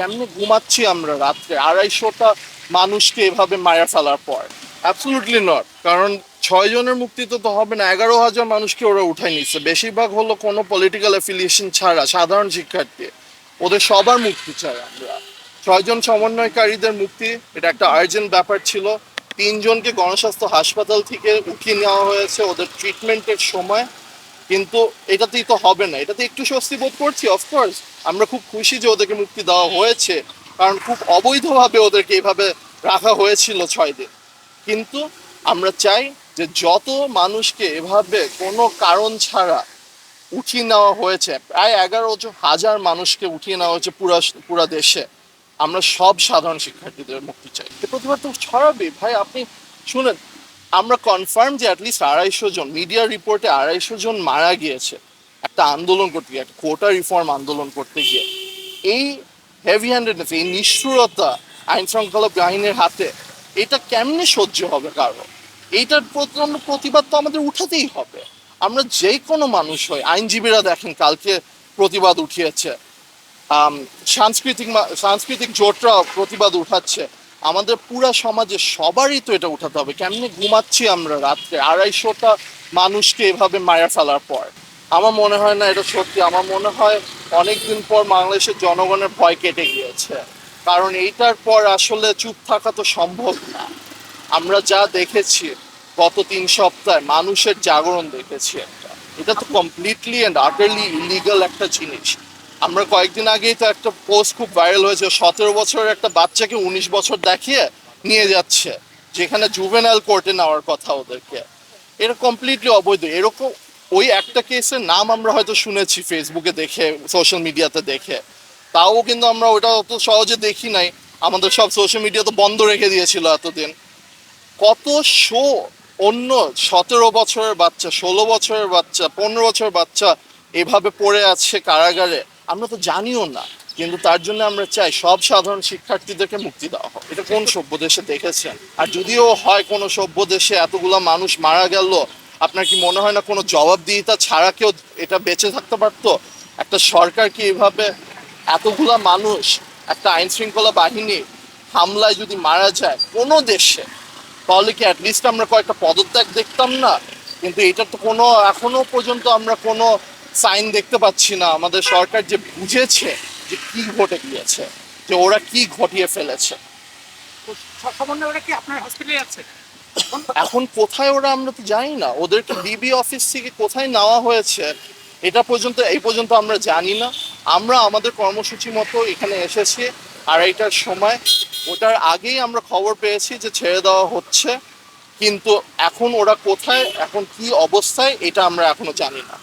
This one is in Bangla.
কেমনে ঘুমাচ্ছি আমরা রাত্রে? আড়াইশোটা মানুষকে এভাবে মারা ফেলার পর। অ্যাবসলুটলি নট কারণ ছয় জনের মুক্তিতে তো হবে না। এগারো হাজার মানুষকে ওরা উঠাই নিচ্ছে। বেশিরভাগ হলো কোনো পলিটিক্যাল অ্যাফিলিয়েশন ছাড়া সাধারণ শিক্ষার্থী। ওদের সবার মুক্তি চাই আমরা। ছয়জন সমন্বয়কারীদের মুক্তি, এটা একটা আর্জেন্ট ব্যাপার ছিল। তিনজনকে গণস্বাস্থ্য হাসপাতাল থেকে উঠিয়ে নেওয়া হয়েছে। ওদের ট্রিটমেন্টের সময় কিন্তু এটাতেই তো হবে না। এটাতে একটু স্বস্তি বোধ করছি অফকোর্স আমরা খুব খুশি যে ওদেরকে মুক্তি দেওয়া হয়েছে, কারণ খুব অবৈধভাবে ওদেরকে এইভাবে রাখা হয়েছিল ছয় দিন। কিন্তু আমরা চাই যে যত মানুষকে এভাবে কোনো কারণ ছাড়া উঠিয়ে নেওয়া হয়েছে, প্রায় এগারো হাজার মানুষকে উঠিয়ে নেওয়া হয়েছে পুরা পুরা দেশে, আমরা সব সাধারণ শিক্ষার্থীদের মুক্তি চাই। এ প্রতিবাদ তো ছড়াবে ভাই, আপনি শুনেন আমরা কনফার্ম যে অ্যাটলিস্ট আড়াইশো জন মিডিয়া রিপোর্টে আড়াইশো জন মারা গিয়েছে। একটা আন্দোলন করতে গিয়ে, একটা কোটা রিফর্ম আন্দোলন করতে গিয়ে। এই হেভি হ্যান্ডেডনেস এই নিষ্ঠুরতা আইন শৃঙ্খলা বাহিনীর হাতে, এটা কেমনে সহ্য হবে কারও? এইটার প্রচণ্ড প্রতিবাদ তো আমাদের উঠাতেই হবে। আমরা যে কোনো মানুষ হই আইনজীবীরা দেখেন কালকে প্রতিবাদ উঠিয়েছে। সাংস্কৃতিক সাংস্কৃতিক জোটরা প্রতিবাদ উঠাচ্ছে। আমাদের পুরা সমাজে সবারই তো এটা উঠাতে হবে। কেমনি ঘুমাচ্ছি আমরা রাত্রে? আড়াইশোটা মানুষকে এভাবে মারা ফেলার পর। আমার মনে হয় না এটা সত্যি। আমার মনে হয় অনেকদিন পর বাংলাদেশের জনগণের ভয় কেটে গিয়েছে। কারণ এইটার পর আসলে চুপ থাকা তো সম্ভব না। আমরা যা দেখেছি গত তিন সপ্তাহে, মানুষের জাগরণ দেখেছি একটা। এটা তো কমপ্লিটলি অ্যান্ড আটারলি ইলিগাল একটা জিনিস। আমরা কয়েকদিন আগেই তো একটা পোস্ট খুব ভাইরাল হয়েছে, সতেরো বছরের একটা বাচ্চাকে উনিশ বছর দেখিয়ে নিয়ে যাচ্ছে, যেখানে জুভেনাল কোর্টে নেওয়ার কথা ওদেরকে। এটা কমপ্লিটলি অবৈধ। এরকম ওই একটা কেসের নাম আমরা হয়তো শুনেছি ফেসবুকে দেখে সোশ্যাল মিডিয়াতে দেখে। তাও কিন্তু আমরা ওটা অত সহজে দেখি নাই। আমাদের সব সোশ্যাল মিডিয়া তো বন্ধ রেখে দিয়েছিল এতদিন। কত শো অন্য সতেরো বছরের বাচ্চা, ষোলো বছরের বাচ্চা, পনেরো বছরের বাচ্চা এভাবে পড়ে আছে কারাগারে। আমরা তো জানিও না, কিন্তু তার জন্য আমরা চাই সব সাধারণ শিক্ষার্থীদেরকে মুক্তি দেওয়া হোক। এটা কোন সভ্য দেশে দেখেছেন? আর যদিও হয় কোনো সভ্য দেশে এতগুলো মানুষ মারা গেল, আপনার কি মনে হয় না কোনো জবাবদিহিতা ছাড়া কেউ এটা বেঁচে থাকতে পারতো? একটা সরকার কি এভাবে এতগুলা মানুষ, একটা আইন শৃঙ্খলা বাহিনী হামলায় যদি মারা যায় কোনো দেশে, তাহলে কি অ্যাটলিস্ট আমরা কয়েকটা পদত্যাগ দেখতাম না? কিন্তু এটার তো কোনো, এখনও পর্যন্ত আমরা কোনো সাইন দেখতে পাচ্ছি না। আমাদের সরকার যে বুঝেছে যে কি ঘটে গিয়েছে যে ওরা কি ঘটিয়ে ফেলেছে। এখন কোথায় ওরা আমরা তো জানি না। ওদেরকে ডিবি অফিস থেকে কোথায় নেওয়া হয়েছে এটা পর্যন্ত এই পর্যন্ত আমরা জানি না। আমরা আমাদের কর্মসূচি মতো এখানে এসেছি আড়াইটার সময়। ওটার আগেই আমরা খবর পেয়েছি যে ছেড়ে দেওয়া হচ্ছে। কিন্তু এখন ওরা কোথায় এখন কি অবস্থায় এটা আমরা এখনও জানি না।